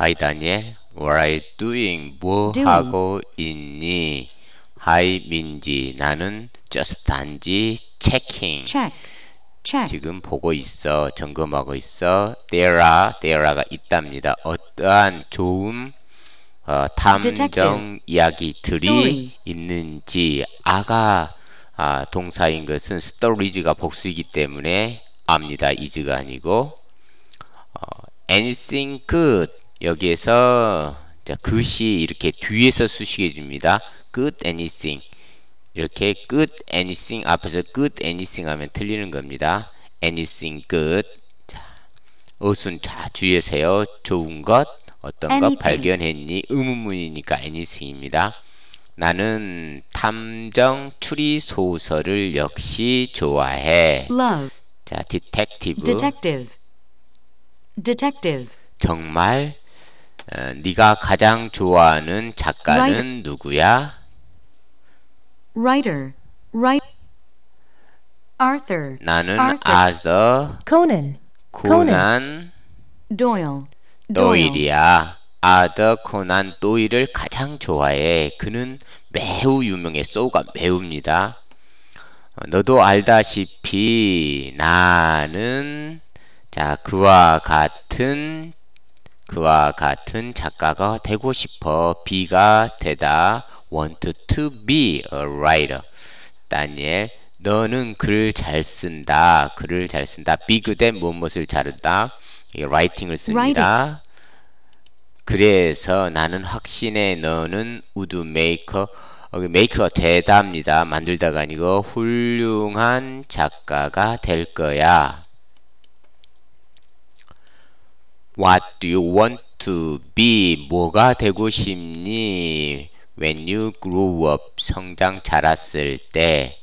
Hi 다니엘, what are you doing? 뭐 Doing. 하고 있니? Hi 민지, 나는 just 단지 checking. check, check, 지금 보고 있어, 점검하고 있어. There are, there가 있답니다. 어떠한 좋은 어, 탐정. 이야기들이 Story. 있는지 아가 아, 동사인 것은 stories가 복수이기 때문에 압니다. is가 아니고 어, anything good 여기에서 자, 글씨 이렇게 뒤에서 수식해 줍니다. good anything 이렇게 good anything 앞에서 good anything 하면 틀리는 겁니다. anything good 자, 어순 자 주의하세요. 좋은 것 어떤 것 Anything. 발견했니? 의문문이니까 anything입니다. 나는 탐정 추리 소설을 역시 좋아해. love, 자, 디텍티브 detective, detective, 정말 어, 네가 가장 좋아하는 작가는 Writer. 누구야? writer, write, Arthur, 나는 Arthur. 아더 Conan. 코난 Doyle, Doyle, 도일이야. 아더 코난 도일을 가장 좋아해. 그는 매우 유명해. 소우가 매우입니다. 어, 너도 알다시피 나는 자 그와 같은 그와 같은 작가가 되고 싶어. B가 되다. Want to be a writer. 다니엘, 너는 글 잘 쓴다. 글을 잘 쓴다. be 그대 무엇을 잘한다. 이 writing을 씁니다. 그래서 나는 확신해 너는 우드 메이커 어, 메이커가 되답니다. 만들다가 아니고 훌륭한 작가가 될 거야. What do you want to be? 뭐가 되고 싶니? When you grow up, 성장 자랐을 때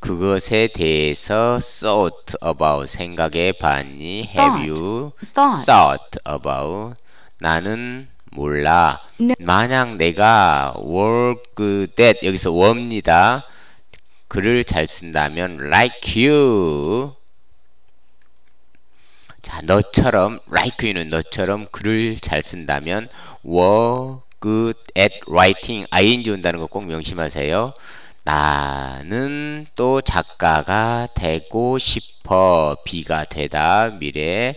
그것에 대해서 thought about 생각해 봤니? Have you Thought. about 나는 몰라. 만약 내가 work that 여기서 워입니다. 글을 잘 쓴다면 like you 자, 너처럼 like you는 너처럼 글을 잘 쓴다면 were good at writing ing 온다는 거 꼭 명심하세요. 나는 또 작가가 되고 싶어. 비가 되다 미래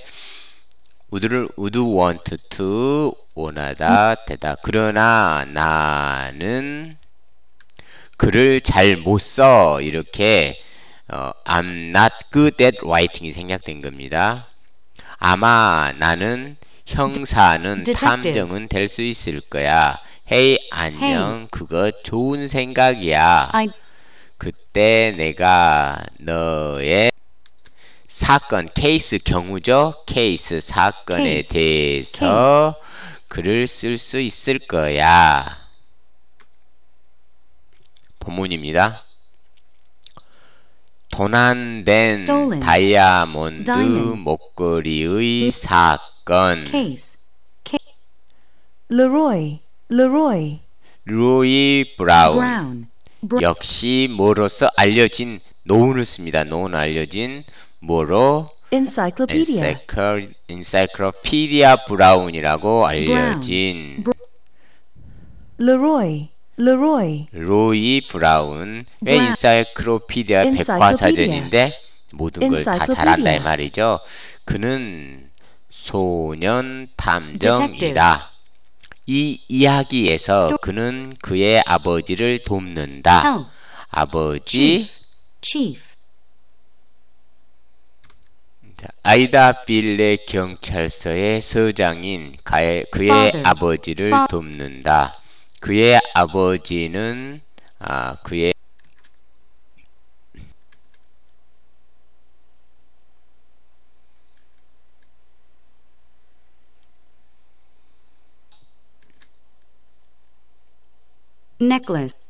우드를 우드 want to 원하다 되다. 그러나 나는 글을 잘 못 써. 이렇게 어, I'm not good at writing이 생략된 겁니다. 아마 나는 형사는 Detective. 탐정은 될 수 있을 거야. 헤이 안녕. 그거 좋은 생각이야. I, 그때 내가 너의 사건 케이스 경우죠. 케이스 사건에 Case. 대해서 글을 쓸 수 있을 거야. 본문입니다. 도난된 Stolen. 다이아몬드 Diamond. 목걸이의 사건. case, Leroy. Leroy. 루이 브라운. brown, br- 역시 뭐로서 알려진 노운을 씁니다. 노운 알려진 뭐로 Encyclopedia. 엔사이클로피디아 브라운이라고 알려진 Leroy. Leroy. 로이 브라운 왜 브라- 인사이클로피디아 Encyclopedia. 백과사전인데 모든 걸 다 Encyclopedia. 잘한다 이 말이죠. 그는 소년 탐정이다. 이 이야기에서 Sto- 그는 그의 아버지를 돕는다. help, 아버지 chief, 자, 아이다 빌레 경찰서의 서장인 가의, 그의 Father. 아버지를 돕는다. 그의 아버지는 아, 그의 necklace,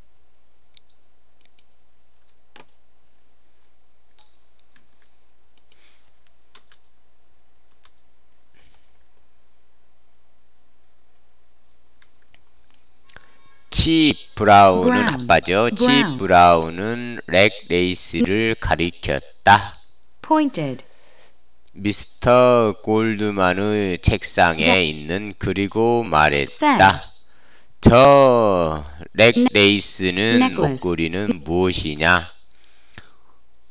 치 브라운은. 아빠죠. 치. 브라운은 렉 레이스를 가리켰다. pointed, 미스터 골드만의 책상에 네. 있는 그리고 말했다. 저 Ne- 렉레이스는 necklace. 목걸이는 무엇이냐?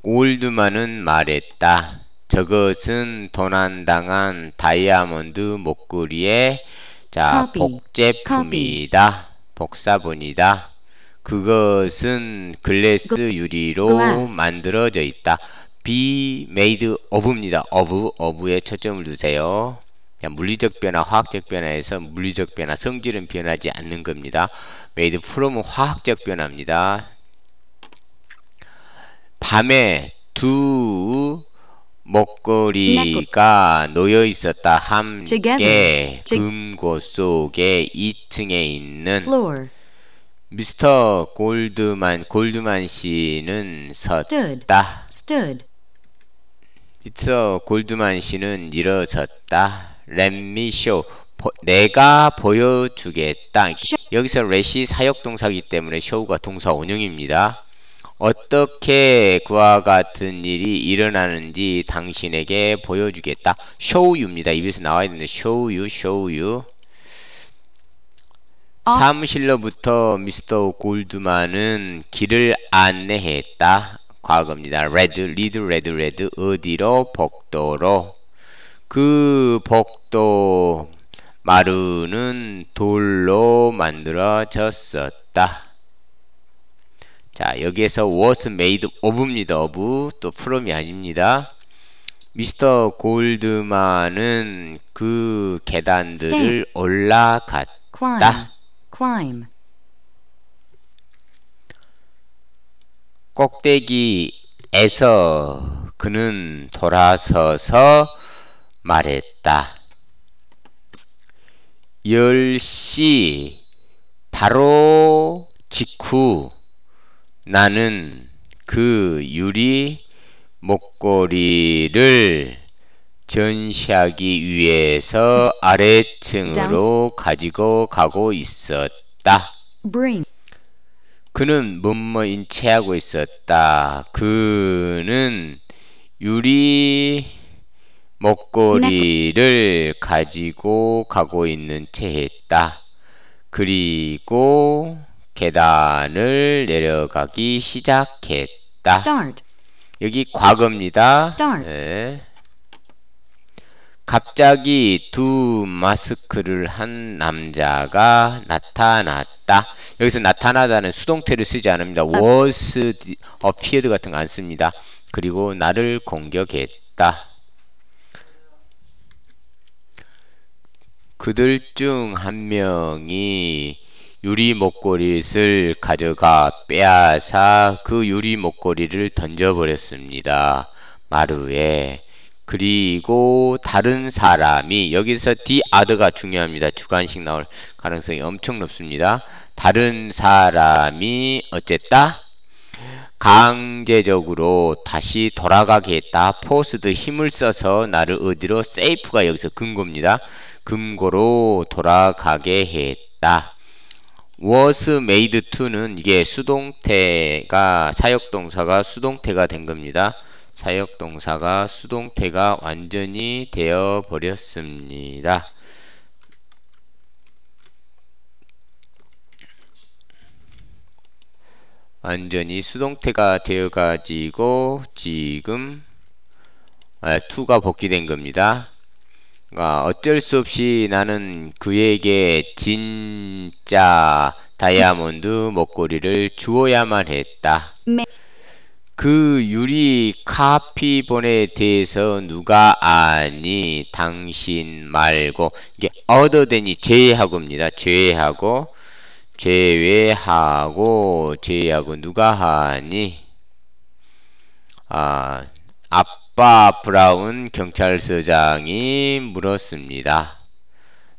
골드만은 말했다. 저것은 도난당한 다이아몬드 목걸이의 자. 복제품이다. 복사본이다. 그것은 글래스 유리로. 만들어져 있다. be made of입니다. of, of에 초점을 두세요. 자, 물리적 변화, 화학적 변화에서 물리적 변화, 성질은 변하지 않는 겁니다. made from은 화학적 변화입니다. 밤에 두 목걸이가 놓여 있었다 함께 금고 속에 2층에 있는 Floor. 미스터 골드만 골드만 씨는. 섰다. 미스터 골드만 씨는 일어섰다. 렛미 쇼 내가 보여주겠다. 여기서 렛이 사역동사기 때문에 쇼가 동사 원형입니다. 어떻게 그와 같은 일이 일어나는지 당신에게 보여주겠다. show you입니다. 입에서 나와야 되는데 show you, show you. 어? 사무실로부터 미스터 골드만은 길을 안내했다. 과거입니다. 레드, 리드, 레드, 레드. 어디로? 복도로. 그 복도 마루는 돌로 만들어졌었다. 자, 여기에서 was made of입니다. of 또 from이 아닙니다. 미스터 골드만은 그 계단들을 Stand. 올라갔다. Climb. Climb. 꼭대기에서 그는 돌아서서 말했다. 10시 바로 직후 나는 그 유리 목걸이를 전시하기 위해서 아래층으로 가지고 가고 있었다. Bring. 그는 뭐뭐인 체하고 있었다. 그는 유리 목걸이를 가지고 가고 있는 체했다. 그리고 계단을 내려가기 시작했다. Start. 여기 과거입니다. Start. 네. 갑자기 두 마스크를 한 남자가 나타났다. 여기서 나타나다는 수동태를 쓰지 않습니다. was, appeared 같은 거 안 씁니다. 그리고 나를 공격했다. 그들 중 한 명이 유리 목걸이를 가져가 빼앗아 그 유리 목걸이를 던져버렸습니다. 마루에. 그리고 다른 사람이 여기서 other가 중요합니다. 주관식 나올 가능성이 엄청 높습니다. 다른 사람이 어쨌다? 강제적으로 다시 돌아가게 했다. 포스드 힘을 써서 나를 어디로 세이프가 여기서 금고입니다. 금고로 돌아가게 했다. Was made to는 이게 수동태가 사역동사가 수동태가 된 겁니다. 사역동사가 수동태가 완전히 되어 버렸습니다. 완전히 수동태가 되어 가지고 지금 아, to가 복귀된 겁니다. 아, 어쩔 수 없이 나는 그에게 진짜 다이아몬드 목걸이를 주어야만 했다. 그 유리 카피본에 대해서 누가 아니 당신 말고 이게 than이 제외하고입니다. 제외하고 제외하고 제외하고 누가 하니 아아 빠 브라운 경찰서장이 물었습니다.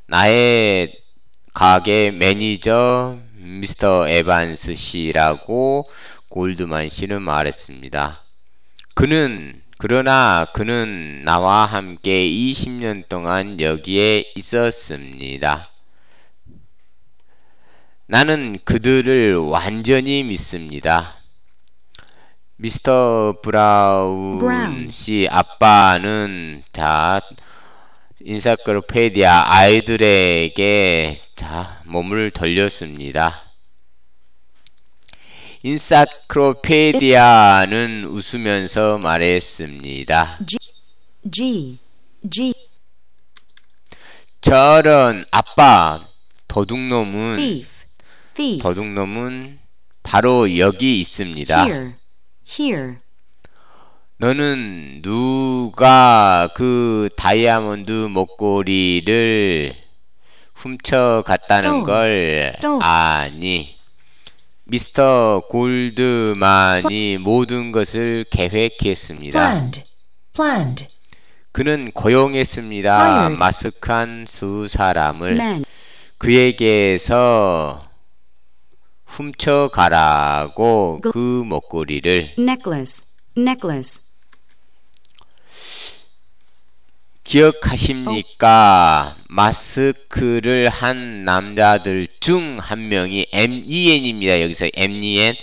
나의 가게 매니저 미스터 에반스 씨라고 골드만 씨는 말했습니다. 그는 그러나 그는 나와 함께 20년 동안 여기에 있었습니다. 나는 그들을 완전히 믿습니다. 미스터 브라운 Brown. 씨 아빠는 자 인사클로페디아 아이들에게 자 몸을 돌렸습니다. 인사클로페디아는 웃으면서 말했습니다. G, G, G, 저런 아빠 도둑놈은 thief, thief. 도둑놈은 바로 여기 있습니다. Here, here. 너는 누가 그 다이아몬드 목걸이를 훔쳐 갔다는 Stole. 걸. 아니? 미스터 골드만이 모든 것을 계획했습니다. Planned. Planned. 그는 고용했습니다. 마스크한 수 사람을 Men, 그에게서 훔쳐 가라고 그- 그 목걸이를 necklace, necklace. 기억하십니까? 마스크를 한 남자들 중 한 명이 MEN입니다. 여기서 MEN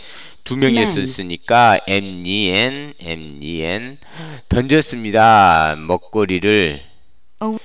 두 명이었으니까 MEN, MEN 던졌습니다. 먹거리를. 어.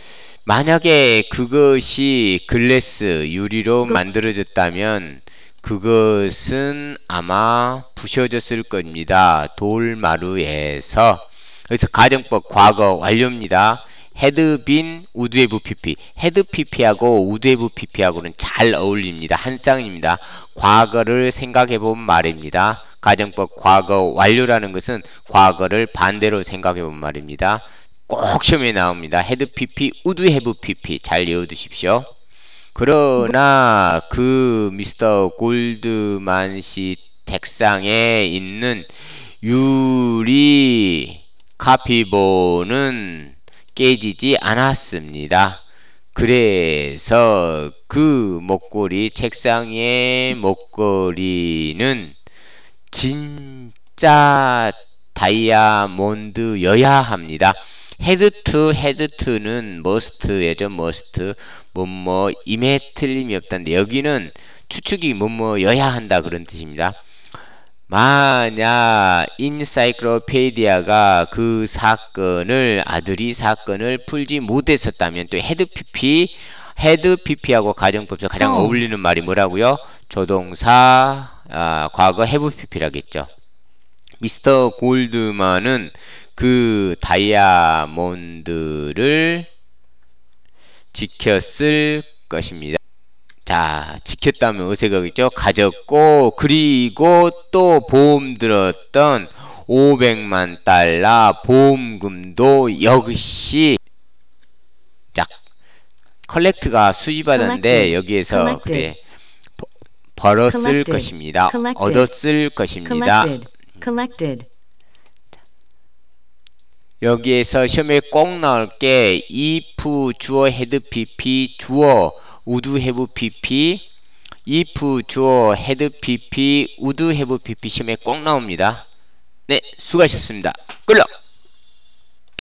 만약에 그것이 글래스 유리로 만들어졌다면 그것은 아마 부셔졌을 겁니다. 돌마루에서. 그래서 가정법 과거 완료입니다. 헤드 빈 우드웨브 PP 헤드 PP하고 우드웨브 PP하고는 잘 어울립니다. 한 쌍입니다. 과거를 생각해 본 말입니다. 가정법 과거 완료라는 것은 과거를 반대로 생각해 본 말입니다. 꼭 시험에 나옵니다. 헤드 PP 우드헤브 PP 잘 외워두십시오. 그러나 그 미스터 골드만 씨 책상에 있는 유리 카피본은 깨지지 않았습니다. 그래서 그 목걸이 책상의 목걸이는 진짜 다이아몬드여야 합니다. 헤드 투 헤드 투는 머스트예죠 머스트 뭐뭐 임에 틀림이 없다는데 여기는 추측이 뭐뭐여야 한다 그런 뜻입니다. 만약 인사이클로페디아가 그 사건을 아들이 사건을 풀지 못했었다면 또 헤드 PP 헤드 PP하고 가정법적 가장 Solve. 어울리는 말이 뭐라고요? 조동사 아, 과거 해부 PP라겠죠. 미스터 골드만은 그 다이아몬드를 지켰을 것입니다. 자, 지켰다면 어색하겠죠? 가졌고, 그리고 또 보험 들었던 500만 달러 보험금도 역시, 자, 컬렉트가 Collected. 여기에서. 그래, 버- 벌었을. 것입니다. 얻었을 것입니다. 여기에서 시험에 꼭 나올 게 if 주어 헤드 pp 주어 우드 해브 pp if 주어 헤드 pp 우드 해브 pp 시험에 꼭 나옵니다. 네, 수고하셨습니다.